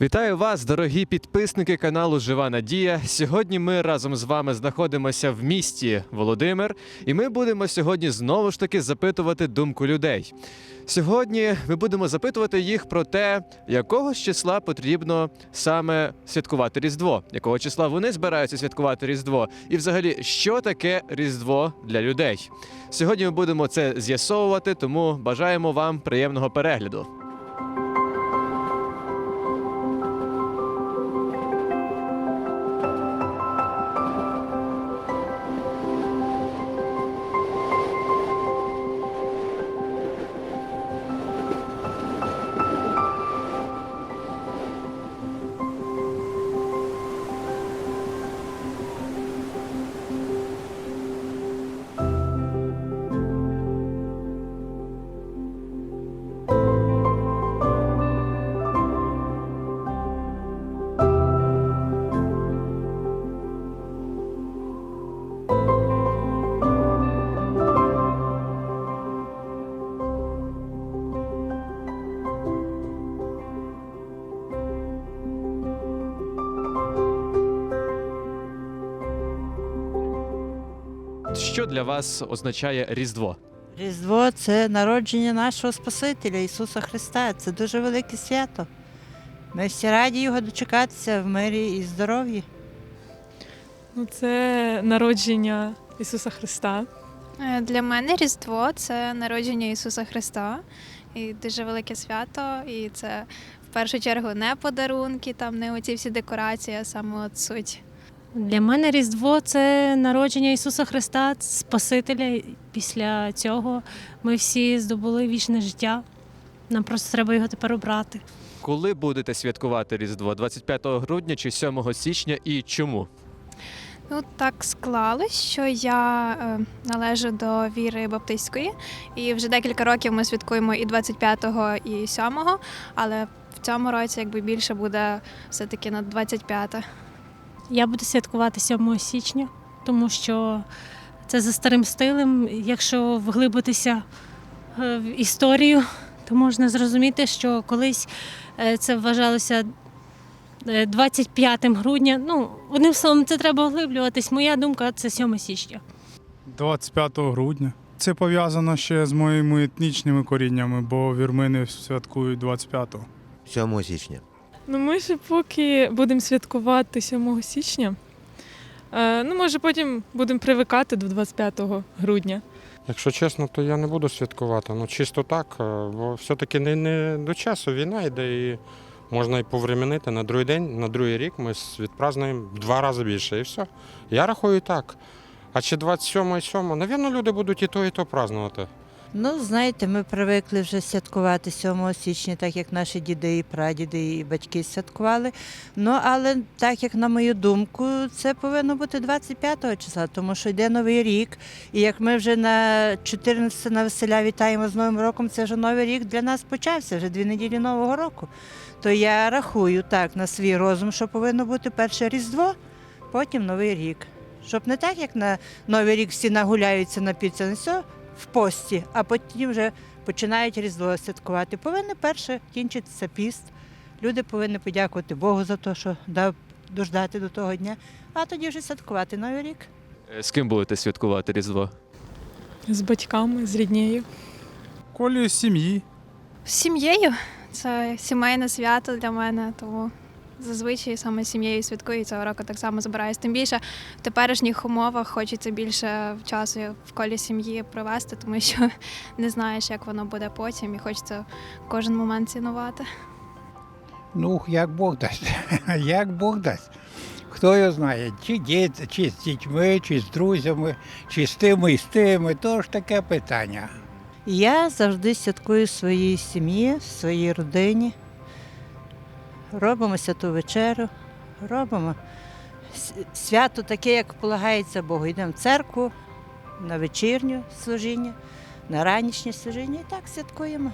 Вітаю вас, дорогі підписники каналу Жива Надія. Сьогодні ми разом з вами знаходимося в місті Володимир, і ми будемо сьогодні знову ж таки запитувати думку людей. Сьогодні ми будемо запитувати їх про те, якого ж числа потрібно саме святкувати Різдво, якого числа вони збираються святкувати Різдво, і взагалі, що таке Різдво для людей. Сьогодні ми будемо це з'ясовувати, тому бажаємо вам приємного перегляду. Що для вас означає Різдво? Різдво це народження нашого Спасителя Ісуса Христа. Це дуже велике свято. Ми всі раді його дочекатися в мирі і здоров'ї. Ну, це народження Ісуса Христа. Е, Для мене Різдво це народження Ісуса Христа. І дуже велике свято. І це в першу чергу не подарунки, там не оці всі декорації, а саме от суть. Для мене Різдво це народження Ісуса Христа, Спасителя. Після цього ми всі здобули вічне життя. Нам просто треба його тепер обрати. Коли будете святкувати Різдво? 25 грудня чи 7 січня і чому? Ну так склалось, що я е, належу до віри баптистської, і вже декілька років ми святкуємо і 25-го, і 7-го, але в цьому році якби більше буде все-таки на 25-те. Я буду святкувати 7 січня, тому що це за старим стилем. Якщо вглибитися е, в історію, то можна зрозуміти, що колись е, це вважалося е, 25 грудня. Ну, одним словом, це треба вглиблюватись. Моя думка це 7 січня. 25 грудня. Це пов'язано ще з моїми етнічними коріннями, бо вірмени святкують 25-го. 7 січня. Ну, ми ще поки будемо святкувати 7 січня. Е, ну, може, потім будемо привикати до 25 грудня. Якщо чесно, то я не буду святкувати. Ну чисто так, е, бо все-таки не, не до часу війна йде і можна і повременити на другий день, на другий рік ми с- відпразнуємо в два рази більше і все. Я рахую так. А чи 27 і 7, навірно, люди будуть і то, і то празднувати. Ну, знаєте, ми привикли вже святкувати 7 січня, так як наші діди і прадіди і батьки святкували. Ну, але так як на мою думку, це повинно бути 25 числа, тому що йде новий рік. І як ми вже на 14 на веселя вітаємо з Новим роком, це вже новий рік для нас почався, вже дві неділі Нового року. То я рахую так на свій розум, що повинно бути перше Різдво, потім Новий рік. Щоб не так, як на Новий рік всі нагуляються на все в пості, а потім вже починають Різдво святкувати. Повинні перше кінчитися піст. Люди повинні подякувати Богу за те, що дав дождати до того дня, а тоді вже святкувати Новий рік. Е, З ким будете святкувати Різдво? З батьками, з ріднею. Колі сім'ї. З сім'єю це сімейне свято для мене, тому зазвичай саме з сім'єю святкую і цього року так само збираюсь. Тим більше в теперішніх умовах хочеться більше часу в колі сім'ї провести, тому що не знаєш, як воно буде потім, і хочеться кожен момент цінувати. Ну, як Бог дасть. Як Бог дасть. Хто його знає, чи діти, чи з дітьми, чи з друзями, чи з тими і з тими, то ж таке питання. Я завжди святкую своїй сім'ї, своїй родині. Робимо святу вечерю, робимо свято таке, як полагається Богу. Йдемо в церкву на вечірню служіння, на ранішнє служіння і так святкуємо.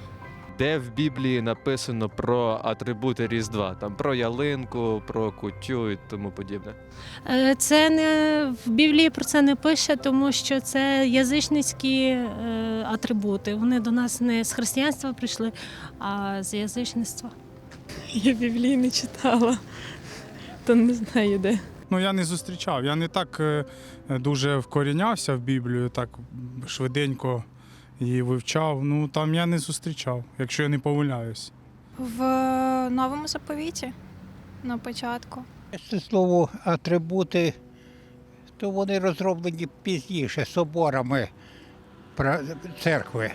Де в Біблії написано про атрибути Різдва? Там про ялинку, про кутю і тому подібне. Е, Це не в Біблії про це не пише, тому що це язичницькі е, атрибути. Вони до нас не з християнства прийшли, а з язичництва. Я Біблії не читала, то не знаю де. Ну я не зустрічав. Я не так е, дуже вкорінявся в Біблію, так швиденько її вивчав. Ну там я не зустрічав, якщо я не помиляюсь. В новому заповіті на початку. Це слово атрибути, то вони розроблені пізніше соборами церкви.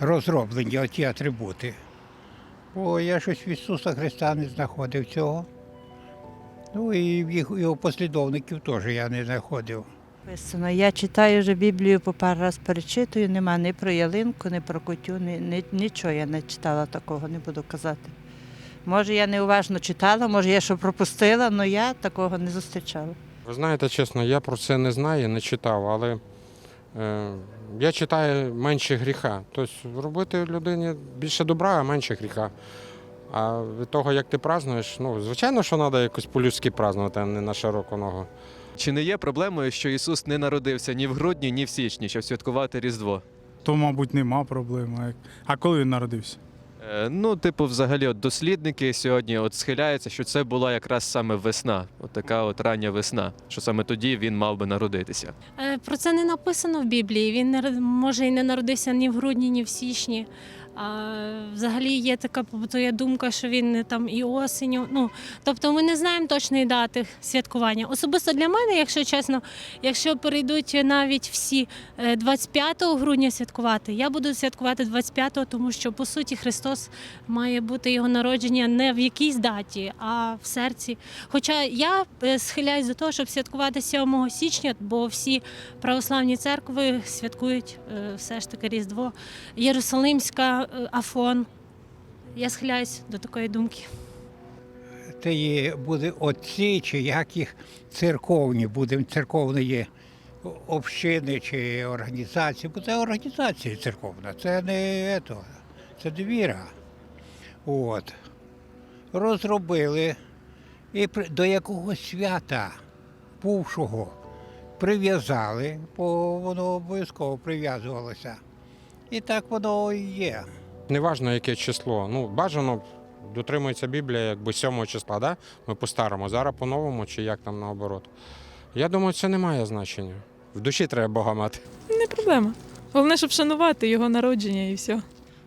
Розроблені оті атрибути. Бо я щось в Ісуса Христа не знаходив цього. Ну і в його послідовників теж я не знаходив. Написано. Я читаю вже Біблію по пару раз перечитую, нема ні про ялинку, ні про кутю, ні, ні, нічого я не читала такого, не буду казати. Може, я неуважно читала, може, я що пропустила, але я такого не зустрічала. Ви знаєте, чесно, я про це не знаю, не читав, але я читаю менше гріха. Тобто робити людині більше добра, а менше гріха. А від того, як ти празднуєш, ну, звичайно, що треба якось по-людськи празднувати, а не на широку ногу. Чи не є проблемою, що Ісус не народився ні в грудні, ні в січні, щоб святкувати Різдво? То, мабуть, нема проблеми. А А коли він народився? Е, Ну, типу, взагалі, от дослідники сьогодні от схиляються, що це була якраз саме весна, от така от рання весна, що саме тоді він мав би народитися. Е, Про це не написано в Біблії. Він не може і не народився ні в грудні, ні в січні. А, взагалі є така побутує думка, що він там і осінню. Ну тобто ми не знаємо точної дати святкування. Особисто для мене, якщо чесно, якщо перейдуть навіть всі е, 25 грудня святкувати, я буду святкувати 25-го, тому що по суті Христос має бути його народження не в якійсь даті, а в серці. Хоча я е, схиляюсь до того, щоб святкувати 7 січня, бо всі православні церкви святкують е, все ж таки Різдво. Єрусалимська е, Афон. Я схиляюсь до такої думки. Це буде отці, чи як їх церковні, будемо церковної общини чи організації, бо це організація церковна, це не ето, це не віра. От. Розробили і до якогось свята бувшого прив'язали, бо воно обов'язково прив'язувалося. І так воно і є. Неважно, яке число. Ну, бажано дотримується Біблія якби 7 числа, да? ми по-старому, зараз по-новому чи як там наоборот. Я думаю, це не має значення. В душі треба Бога мати. Не проблема. Головне, щоб шанувати його народження і все.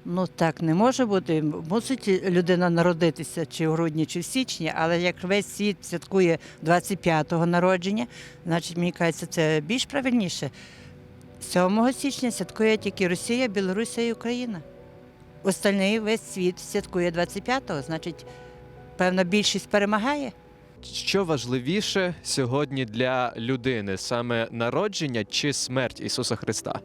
Ну так не може бути. Мусить людина народитися чи в грудні, чи в січні, але як весь світ святкує 25-го народження, значить, мені кажеться, це більш правильніше. 7 січня святкує тільки Росія, Білорусія і Україна. Остальний весь світ святкує 25-го, значить, певна більшість перемагає. Що важливіше сьогодні для людини саме народження чи смерть Ісуса Христа?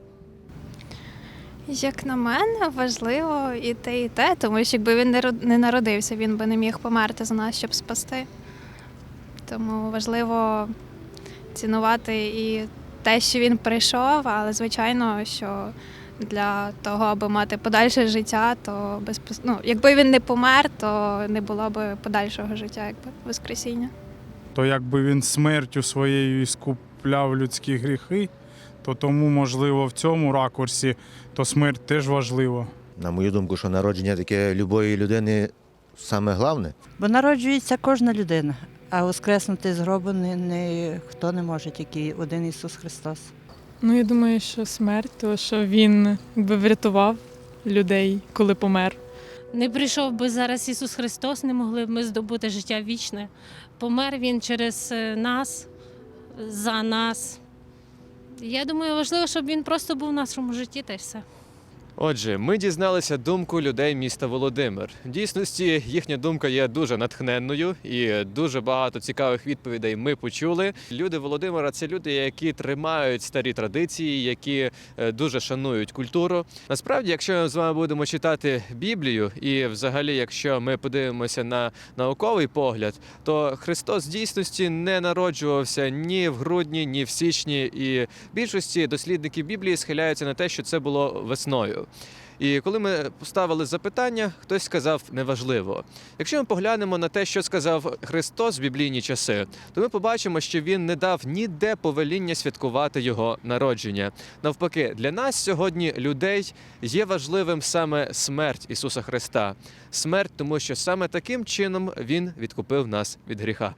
Як на мене, важливо і те, і те, тому що якби він не не народився, він би не міг померти за нас, щоб спасти. Тому важливо цінувати і те, що він прийшов, але звичайно, що для того, аби мати подальше життя, то без ну, якби він не помер, то не було б подальшого життя, якби воскресіння. То якби він смертю своєю іскупляв людські гріхи, то тому, можливо, в цьому ракурсі то смерть теж важлива. На мою думку, що народження таке любої людини саме головне. Бо народжується кожна людина, а воскреснути з гробу не, не, хто не може, тільки один Ісус Христос. Ну, я думаю, що смерть, то що він якби врятував людей, коли помер. Не прийшов би зараз Ісус Христос, не могли б ми здобути життя вічне. Помер Він через е, нас, за нас. Я думаю, важливо, щоб він просто був в нашому житті та й все. Отже, ми дізналися думку людей міста Володимир. Дійсності їхня думка є дуже натхненною і дуже багато цікавих відповідей ми почули. Люди Володимира це люди, які тримають старі традиції, які е, дуже шанують культуру. Насправді, якщо ми з вами будемо читати Біблію, і взагалі, якщо ми подивимося на науковий погляд, то Христос дійсності не народжувався ні в грудні, ні в січні. І більшості дослідників Біблії схиляються на те, що це було весною. І коли ми поставили запитання, хтось сказав неважливо. Якщо ми поглянемо на те, що сказав Христос в біблійні часи, то ми побачимо, що він не дав ніде повеління святкувати його народження. Навпаки, для нас сьогодні людей є важливим саме смерть Ісуса Христа. Смерть, тому що саме таким чином Він відкупив нас від гріха.